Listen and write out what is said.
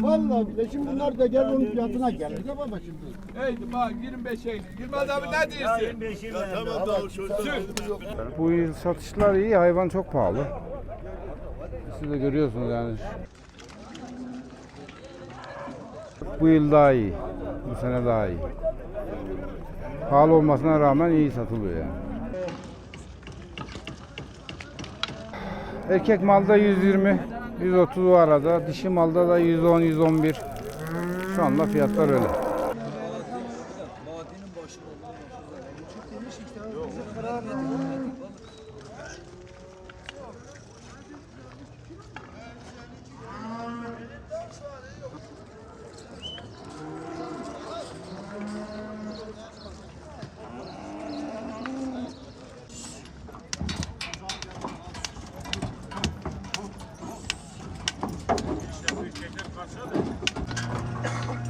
Vallahi bile şimdi bunlar da gel onun fiyatına gelir de baba şimdi. Haydi bak 25'e indi. Yılmaz abi ne diyorsun? Bu yıl satışlar iyi, hayvan çok pahalı. Siz de görüyorsunuz yani. Bu yıl daha iyi. Bu sene daha iyi. Pahalı olmasına rağmen iyi satılıyor yani. Erkek malda 120, 130 o arada. Dişi malda da 110, 111. Şu anda fiyatlar öyle. Passando.